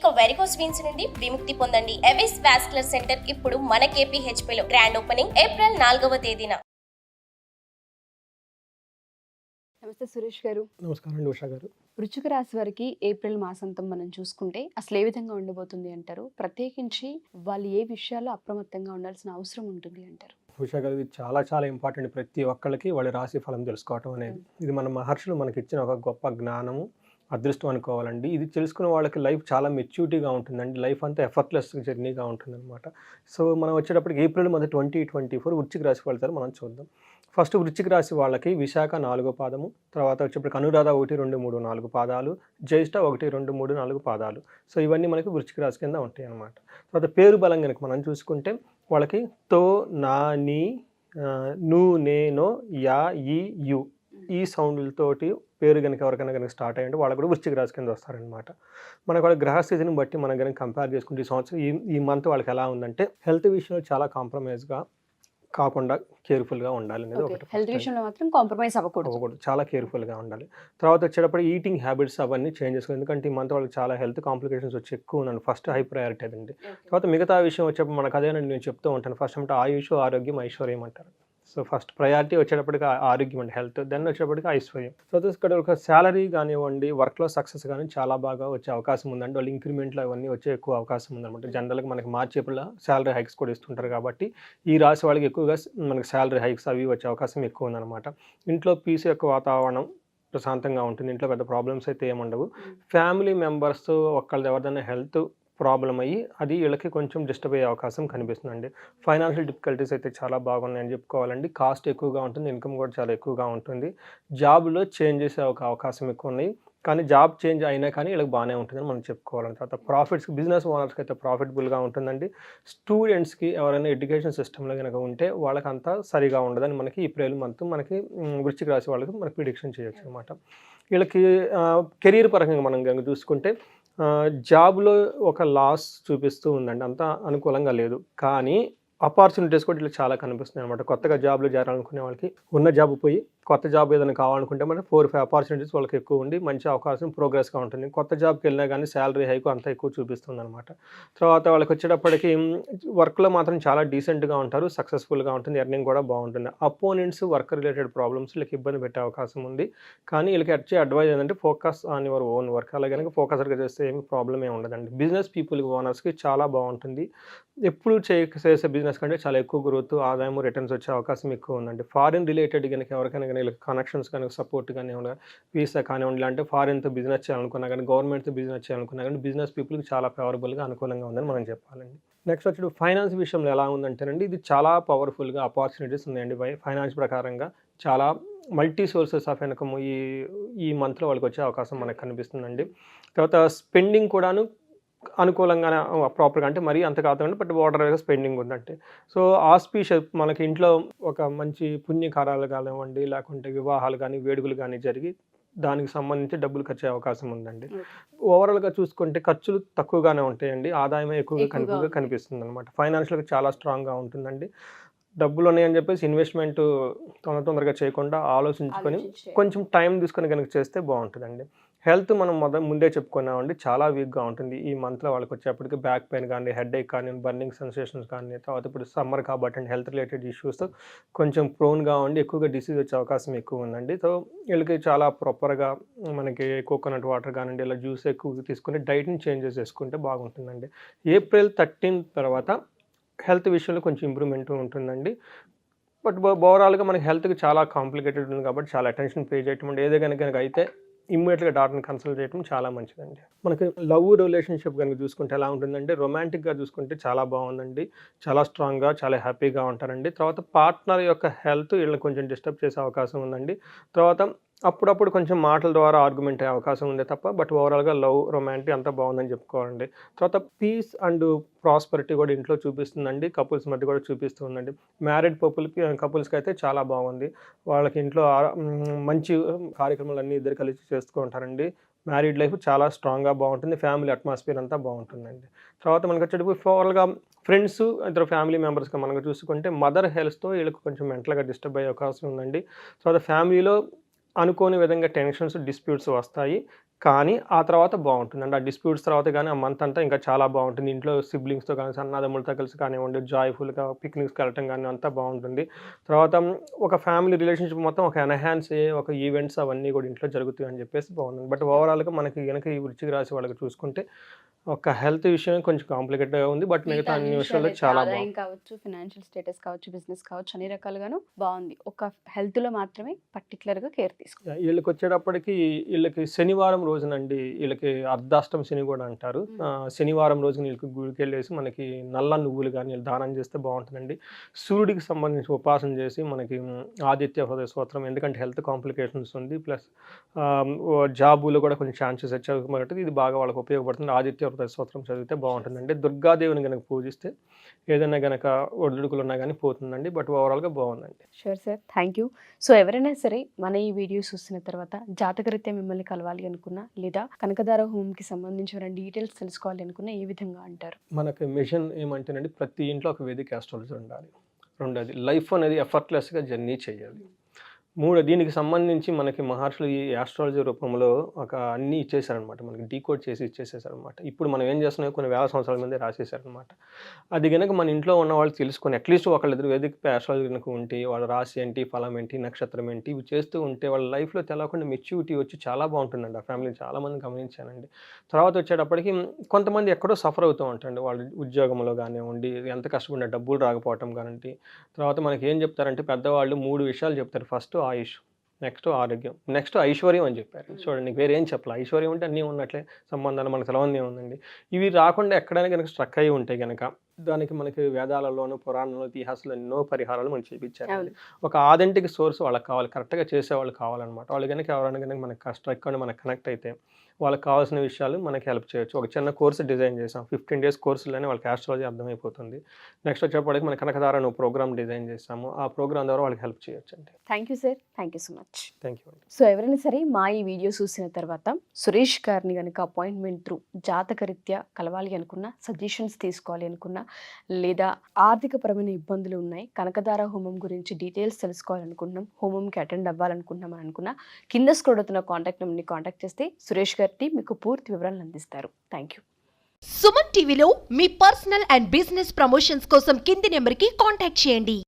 ఇక varicose veins నుండి విముక్తి పొందండి. ఎవిస్ వాస్కులర్ సెంటర్ ఇప్పుడు మన KPHP లో గ్రాండ్ ఓపెనింగ్ ఏప్రిల్ నాలుగవ తేదీన. నమస్తే సురేష్ గారు. నమస్కారం అండి ఉషా గారు. వృశ్చిక రాశి వారికి ఏప్రిల్ మాసాంతం మనం చూసుకుంటే అసలు ఏ విధంగా ఉండబోతుంది అంటారు? ప్రత్యేకించి వాళ్ళు ఏ విషయాల్లో అప్రమత్తంగా ఉండాల్సిన అవసరం ఉంటుంది అంటారు? ఉషా గారు ఇది చాలా చాలా ఇంపార్టెంట్ ప్రతి ఒక్కళ్ళకి వాళ్ళ రాశి ఫలం తెలుసుకోవటం అనేది. ఇది మన మహర్షులు మనకి ఇచ్చిన ఒక గొప్ప జ్ఞానము. అదృష్టం అనుకోవాలండి. ఇది తెలుసుకున్న వాళ్ళకి లైఫ్ చాలా మెచ్యూరిటీగా ఉంటుందండి. లైఫ్ అంతా ఎఫర్ట్లెస్ జర్నీగా ఉంటుందన్నమాట. సో మనం వచ్చేటప్పటికి ఏప్రిల్ మొదటి ట్వంటీ ట్వంటీ ఫోర్ వృచ్చిక రాశి ఫలితాలు మనం చూద్దాం. ఫస్ట్ వృచ్చిక రాశి వాళ్ళకి విశాఖ నాలుగో పాదము తర్వాత వచ్చేప్పటికి అనురాధ ఒకటి రెండు మూడు నాలుగు పాదాలు జ్యేష్ఠ ఒకటి రెండు మూడు నాలుగు పాదాలు. సో ఇవన్నీ మనకి వృచ్చిక రాశి కింద ఉంటాయి అన్నమాట తర్వాత పేరు బలం కనుక మనం చూసుకుంటే వాళ్ళకి తో నా నీ నూ నేనో యా ఈ యు ఈ సౌండ్లతోటి పేరు కనుక ఎవరికైనా కనుక స్టార్ట్ అయ్యంటే వాళ్ళు కూడా వృశ్చిక రాశి కింద వస్తారనమాట మనకు వాళ్ళ గ్రహస్థితిని బట్టి మనం కనుక కంపేర్ చేసుకుంటే ఈ సంవత్సరం ఈ ఈ మంత్ వాళ్ళకి ఎలా ఉందంటే హెల్త్ విషయంలో చాలా కాంప్రమైజ్గా కాకుండా కేర్ఫుల్గా ఉండాలి అనేది ఒకటి హెల్త్. విషయంలో మాత్రం కాంప్రమైజ్ అవ్వకూడదు. అవ్వకూడదు. చాలా కేర్ఫుల్గా ఉండాలి. తర్వాత వచ్చేటప్పుడు ఈటింగ్ హ్యాబిట్స్ అవన్నీ చేంజ్ చేసుకోవాలి. ఎందుకంటే ఈ మంత్ వాళ్ళకి చాలా హెల్త్ కాంప్లికేషన్స్ వచ్చి ఎక్కువ ఉన్నాను. ఫస్ట్ హై ప్రయారిటీ అదండి. తర్వాత మిగతా విషయం వచ్చేప్పుడు మనకు అదేనండి నేను చెప్తూ ఉంటాను. ఫస్ట్ అంటే ఆయుష్ ఆరోగ్యం ఐశ్వర్యం అంటారు. సో ఫస్ట్ ప్రయారిటీ వచ్చేటప్పటికి ఆరోగ్యం అండి హెల్త్ దెన్ వచ్చేటప్పటికి ఐశ్వర్యం. సో ఇక్కడ ఒక శాలరీ కానివ్వండి వర్క్లో సక్సెస్ కానీ చాలా బాగా వచ్చే అవకాశం ఉందండి. వాళ్ళు ఇంక్రిమెంట్లు అవన్నీ వచ్చే ఎక్కువ అవకాశం ఉందన్నమాట. జనరల్గా మనకి మార్చి ఏప్రిల్ శాలరీ హైక్స్ కూడా ఇస్తుంటారు కాబట్టి ఈ రాశి వాళ్ళకి ఎక్కువగా మనకి శాలరీ హైక్స్ అవి వచ్చే అవకాశం ఎక్కువ ఉందన్నమాట. ఇంట్లో పీస్ యొక్క వాతావరణం ప్రశాంతంగా ఉంటుంది. ఇంట్లో పెద్ద ప్రాబ్లమ్స్ అయితే ఏముండవు. ఫ్యామిలీ మెంబర్స్ ఒకళ్ళది ఎవరిదైనా హెల్త్ ప్రాబ్లం అయ్యి అది వీళ్ళకి కొంచెం డిస్టర్బ్ అయ్యే అవకాశం కనిపిస్తుందండి. ఫైనాన్షియల్ డిఫికల్టీస్ అయితే చాలా బాగున్నాయని చెప్పుకోవాలండి. కాస్ట్ ఎక్కువగా ఉంటుంది ఇన్కమ్ కూడా చాలా ఎక్కువగా ఉంటుంది. జాబ్లో చేంజ్ చేసే ఒక అవకాశం ఎక్కువ ఉన్నాయి కానీ జాబ్ చేంజ్ అయినా కానీ వీళ్ళకి బాగానే ఉంటుందని మనం చెప్పుకోవాలి తర్వాత ప్రాఫిట్స్ బిజినెస్ ఓనర్స్కి అయితే ప్రాఫిటబుల్గా ఉంటుందండి. స్టూడెంట్స్కి ఎవరైనా ఎడ్యుకేషన్ సిస్టంలో కనుక ఉంటే వాళ్ళకి అంతా సరిగా ఉండదని మనకి ఏప్రిల్ మంత్ మనకి మ్, వృశ్చిక రాశి వాళ్ళకి మనకి ప్రిడిక్షన్ చేయొచ్చు అనమాట వీళ్ళకి కెరీర్ పరంగా మనం కనుక చూసుకుంటే జాబ్లో ఒక లాస్ చూపిస్తూ ఉందండి. అంత అనుకూలంగా లేదు. కానీ ఆపర్చునిటీస్ కూడా ఇట్లా చాలా కనిపిస్తున్నాయి అనమాట కొత్తగా జాబ్లో చేరాలనుకునే వాళ్ళకి ఉన్న జాబ్ పోయి కొత్త జాబ్ ఏదైనా కావాలనుకుంటే మనకి ఫోర్ ఫైవ్ ఆపర్చునిటీస్ వాళ్ళకి ఎక్కువ ఉండి మంచి అవకాశం ప్రోగ్రెస్గా ఉంటుంది. కొత్త జాబ్కి వెళ్ళినా కానీ శాలరీ హైకు అంత ఎక్కువ చూపిస్తుంది అనమాట తర్వాత వాళ్ళకి వచ్చేటప్పటికి వర్క్లో మాత్రం చాలా డీసెంట్గా ఉంటారు సక్సెస్ఫుల్గా ఉంటుంది ఎర్నింగ్ కూడా బాగుంటుంది. అపోనెంట్స్ వర్క్ రిలేటెడ్ ప్రాబ్లమ్స్ వీళ్ళకి ఇబ్బంది పెట్టే అవకాశం ఉంది. కానీ వీళ్ళకి వచ్చే అడ్వైజ్ ఏంటంటే focus on your own work అలా కనుక ఫోకస్గా చేస్తే ఏమి ప్రాబ్లం ఏమి ఉండదండి. బిజినెస్ పీపుల్కి ఓనర్స్కి చాలా బాగుంటుంది. ఎప్పుడు చేయ చేసే బిజినెస్ కంటే చాలా ఎక్కువ గ్రోత్ ఆదాయం రిటర్న్స్ వచ్చే అవకాశం ఎక్కువ ఉందండి. ఫారిన్ రిలేటెడ్ కనుక ఎవరికైనా వీళ్ళకి కనెక్షన్స్ కానీ సపోర్ట్ కానీ ఏమన్నా వీసా కానివ్వండి అంటే ఫారిన్తో బిజినెస్ చేయాలనుకున్నా కానీ గవర్నమెంట్తో బిజినెస్ చేయాలనుకున్నా కానీ బిజినెస్ పీపుల్కి చాలా ఫేవరబుల్గా అనుకూలంగా ఉందని మనం చెప్పాలండి. నెక్స్ట్ వచ్చి ఫైనాన్స్ విషయంలో ఎలా ఉందంటేనండి ఇది చాలా పవర్ఫుల్గా ఆపర్చునిటీస్ ఉన్నాయండి. ఫైనాన్స్ ప్రకారంగా చాలా మల్టీ సోర్సెస్ ఆఫ్ ఇన్కమ్ ఈ ఈ మంత్లో వాళ్ళకి వచ్చే అవకాశం మనకు కనిపిస్తుందండి. తర్వాత స్పెండింగ్ కూడాను అనుకూలంగానే ప్రాపర్గా అంటే మరీ అంత కాదండి బట్ వాటర్ స్పెండింగ్ ఉందంటే సో ఆస్పీషియస్ మనకి ఇంట్లో ఒక మంచి పుణ్యకారాలు కానివ్వండి లేకుంటే వివాహాలు కానీ వేడుకలు కానీ జరిగి దానికి సంబంధించి డబ్బులు ఖర్చు అయ్యే అవకాశం ఉందండి. ఓవరాల్గా చూసుకుంటే ఖర్చులు తక్కువగానే ఉంటాయండి ఆదాయమే ఎక్కువగా ఎక్కువగా కనిపి ఉంటుంది. కనిపిస్తుంది అనమాట ఫైనాన్షియల్గా చాలా స్ట్రాంగ్గా ఉంటుందండి. డబ్బులు ఉన్నాయని చెప్పేసి ఇన్వెస్ట్మెంట్ తొందర తొందరగా చేయకుండా ఆలోచించుకొని ఆలోచించే. కొంచెం టైం తీసుకొని కనుక చేస్తే బాగుంటుందండి. హెల్త్ మనం మొద ముందే చెప్పుకున్నామండి చాలా వీక్గా ఉంటుంది. ఈ మంత్లో వాళ్ళకి వచ్చేప్పటికి బ్యాక్ పెయిన్ కానీ హెడ్ ఏక్ కానీ బర్నింగ్ సెన్సేషన్స్ కానీ తర్వాత ఇప్పుడు సమ్మర్ కాబట్టి హెల్త్ రిలేటెడ్ ఇష్యూస్ కొంచెం ప్రోన్గా ఉండి ఎక్కువగా డిసీజ్ వచ్చే అవకాశం ఎక్కువ ఉందండి. సో వీళ్ళకి చాలా ప్రాపర్గా మనకి కోకోనట్ వాటర్ కానివ్వండి ఇలా జ్యూస్ ఎక్కువ తీసుకుని డైట్ని చేంజెస్ చేసుకుంటే బాగుంటుందండి. ఏప్రిల్ థర్టీన్ తర్వాత హెల్త్ విషయంలో కొంచెం ఇంప్రూవ్మెంట్ ఉంటుందండి. బట్ ఓవరాల్గా మనకి హెల్త్కి చాలా కాంప్లికేటెడ్ ఉంది కాబట్టి చాలా అటెన్షన్ పే చేయటం అంటే ఏదో కనుక అయితే ఇమ్మీడియట్గా డాక్టర్ని కన్సల్ట్ చేయడం చాలా మంచిదండి. మనకి లవ్ రిలేషన్షిప్ కనుక చూసుకుంటే ఎలా ఉంటుందంటే రొమాంటిక్గా చూసుకుంటే చాలా బాగుందండి. చాలా స్ట్రాంగ్గా చాలా హ్యాపీగా ఉంటారండి. తర్వాత పార్ట్నర్ యొక్క హెల్త్ వీళ్ళని కొంచెం డిస్టర్బ్ చేసే అవకాశం ఉందండి. తర్వాత అప్పుడప్పుడు కొంచెం మాటల ద్వారా ఆర్గ్యుమెంట్ అయ్యే అవకాశం ఉందే తప్ప బట్ ఓవరాల్గా లవ్ రొమాంటిక్ అంతా బాగుందని చెప్పుకోవాలండి. తర్వాత పీస్ అండ్ ప్రాస్పరిటీ కూడా ఇంట్లో చూపిస్తుందండి కపుల్స్ మధ్య కూడా చూపిస్తుందండి. మ్యారీడ్ పపుల్కి కపుల్స్కి అయితే చాలా బాగుంది. వాళ్ళకి ఇంట్లో మంచి కార్యక్రమాలు అన్నీ ఇద్దరు కలిసి చేసుకుంటారండి మ్యారీడ్ లైఫ్ చాలా స్ట్రాంగ్గా బాగుంటుంది ఫ్యామిలీ అట్మాస్ఫియర్ అంతా బాగుంటుందండి. తర్వాత మనకి వచ్చేటప్పుడు ఫోర్గా ఫ్రెండ్స్ ఇద్దరు ఫ్యామిలీ మెంబర్స్గా మనకు చూసుకుంటే మదర్ హెల్త్తో వీళ్ళకి కొంచెం మెంటల్గా డిస్టర్బ్ అయ్యే అవకాశం ఉందండి. తర్వాత ఫ్యామిలీలో అనుకోని విధంగా టెన్షన్స్ డిస్ప్యూట్స్ వస్తాయి. కానీ ఆ తర్వాత బాగుంటుంది. అండి ఆ డిస్ప్యూట్స్ తర్వాత కానీ ఆ మంత్ అంతా ఇంకా చాలా బాగుంటుంది. ఇంట్లో సిబ్లింగ్స్తో కానీ సన్నదమ్ములతో కలిసి కానివ్వండి జాయ్ఫుల్గా పిక్నిక్స్కి వెళ్ళటం కానీ అంతా బాగుంటుంది. తర్వాత ఒక ఫ్యామిలీ రిలేషన్షిప్ మొత్తం ఒక ఎన్హాన్స్ అయ్యే ఒక ఈవెంట్స్ అవన్నీ కూడా ఇంట్లో జరుగుతాయి అని చెప్పేసి బాగుంటుంది. బట్ ఓవరాల్గా మనకి కనుక ఈ వృచ్చికి రాసి వాళ్ళకి చూసుకుంటే ఒక హెల్త్ విషయం కొంచెం కాంప్లికేటెడ్గా ఉంది. బట్ మిగతా అన్ని విషయాల్లో చాలా బాగుంది కావచ్చు ఫినాన్షియల్ స్టేటస్ కావచ్చు బిజినెస్ కావచ్చు అన్ని రకాలుగాను బాగుంది. ఒక హెల్త్లో మాత్రమే పర్టికులర్గా కేర్ తీసుకో వీళ్ళకి వచ్చేటప్పటికి వీళ్ళకి శనివారం రోజునండి వీళ్ళకి అర్ధాష్టం శని కూడా అంటారు. శనివారం రోజున వీళ్ళకి గుడికి వెళ్ళేసి మనకి నల్ల నువ్వులు కానీ వీళ్ళు దానం చేస్తే బాగుంటుందండి. సూర్యుడికి సంబంధించి ఉపాసన చేసి మనకి ఆదిత్య హృదయ స్తోత్రం ఎందుకంటే హెల్త్ కాంప్లికేషన్స్ ఉంది. ప్లస్ జాబులు కూడా కొంచెం ఛాన్సెస్ వచ్చాయి కాబట్టి ఇది బాగా వాళ్ళకి ఉపయోగపడుతుంది. ఆదిత్య హృదయ స్తోత్రం చదివితే బాగుంటుందండి. దుర్గాదేవిని కనుక పూజిస్తే ఏదైనా కనుక ఒడిదుడుకులు ఉన్నా కానీ పోతుందండి. బట్ ఓవరాల్గా బాగుందండి. Sure sir thank you so ఎవరైనా సరే మన ఈ వీడియో చూసిన తర్వాత జాతకరీత్యా మిమ్మల్ని కలవాలి అనుకున్నా లేదా కనకదార హోమ్కి సంబంధించిన డీటెయిల్స్ తెలుసుకోవాలి అనుకున్నా ఏ విధంగా అంటారు? మనకి మిషన్ ఏమంటేనండి ప్రతి ఇంట్లో ఒక వేదిక ఆస్ట్రాలజీ ఉండాలి. రెండోది లైఫ్ అనేది ఎఫర్ట్లెస్గా జర్నీ చేయాలి. మూడు దీనికి సంబంధించి మనకి మహర్షులు ఈ ఆస్ట్రాలజీ రూపంలో ఒక అన్నీ ఇచ్చేసారనమాట మనకి డీకోడ్ చేసి ఇచ్చేసేసారనమాట ఇప్పుడు మనం ఏం చేస్తున్నాం కొన్ని వేల సంవత్సరాల మీద రాసేసారనమాట అది కనుక మన ఇంట్లో ఉన్న వాళ్ళు తెలుసుకొని అట్లీస్ట్ ఒకళ్ళిద్దరు వేదిక ఆస్ట్రాలజీ కనుక ఉంటే వాళ్ళ రాశి ఏంటి ఫలం ఏంటి నక్షత్రం ఏంటి ఇవి చేస్తూ ఉంటే వాళ్ళ లైఫ్లో తెలవకుండా మెచ్యూరిటీ వచ్చి చాలా బాగుంటుందండి. ఆ ఫ్యామిలీ చాలామంది గమనించానండి తర్వాత వచ్చేటప్పటికి కొంతమంది ఎక్కడో సఫర్ అవుతూ ఉంటారండి. వాళ్ళ ఉద్యోగంలో కానివ్వండి ఎంత కష్టపడిన డబ్బులు రాకపోవటం కానివ్వండి. తర్వాత మనకి ఏం చెప్తారంటే పెద్దవాళ్ళు మూడు విషయాలు చెప్తారు. ఫస్ట్ ఆయుష్ నెక్స్ట్ ఆరోగ్యం. నెక్స్ట్ ఐశ్వర్యం అని చెప్పారు. చూడండి వేరే ఏం చెప్పాలి. ఐశ్వర్యం అంటే అన్నీ ఉన్నట్లే. సంబంధాలు మనకు తెలవంది ఉందండి ఇవి రాకుండా ఎక్కడైనా కనుక స్ట్రక్ అయి ఉంటాయి కనుక దానికి మనకి వేదాలలోను పురాణంలో ఇతిహాసాలు ఎన్నో పరిహారాలు మనం అవును. ఒక ఆథెంటిక్ సోర్స్ వాళ్ళకి కావాలి కరెక్ట్గా చేసేవాళ్ళు కావాలన్నమాట. వాళ్ళు కనుక ఎవరైనా కనుక మనకి కష్టం ఎక్కువ మనకి కనెక్ట్ అయితే వాళ్ళకి కావాల్సిన విషయాలు మనకి హెల్ప్ చేయొచ్చు. ఒక చిన్న కోర్సు డిజైన్ చేసాం ఫిఫ్టీన్ డేస్ కోర్సులోనే వాళ్ళకి ఆస్ట్రాలజీ అర్థమైపోతుంది. నెక్స్ట్ వచ్చేప్పటికి మన కనకదార నువ్వు ప్రోగ్రామ్ డిజైన్ చేసాము ఆ ప్రోగ్రామ్ ద్వారా వాళ్ళకి హెల్ప్ చేయొచ్చు అండి thank you sir thank you so much thank you so ఎవరైనా సరే మా ఈ వీడియో చూసిన తర్వాత సురేష్ గారిని కనుక అపాయింట్మెంట్ త్రూ జాతకరీత్యా కలవాలి అనుకున్నా సజెషన్స్ తీసుకోవాలి అనుకున్నా లేదా ఆర్థికపరమైన ఇబ్బందులు ఉన్నాయి కనకదార హోమం గురించి డీటెయిల్స్ తెలుసుకోవాలనుకుంటున్నాం హోమంకి అటెండ్ అవ్వాలనుకుంటున్నాం అని అనుకున్నా కింద స్క్రోడ్ అవుతున్న కాంటాక్ట్ నెంబర్ని కాంటాక్ట్ చేస్తే సురేష్ గారి మీకు పూర్తి వివరాలు అందిస్తారు. థ్యాంక్ యూ సుమన్ టీవీలో మీ పర్సనల్ అండ్ బిజినెస్ ప్రమోషన్స్ కోసం కింది నెంబర్కి కాంటాక్ట్ చేయండి.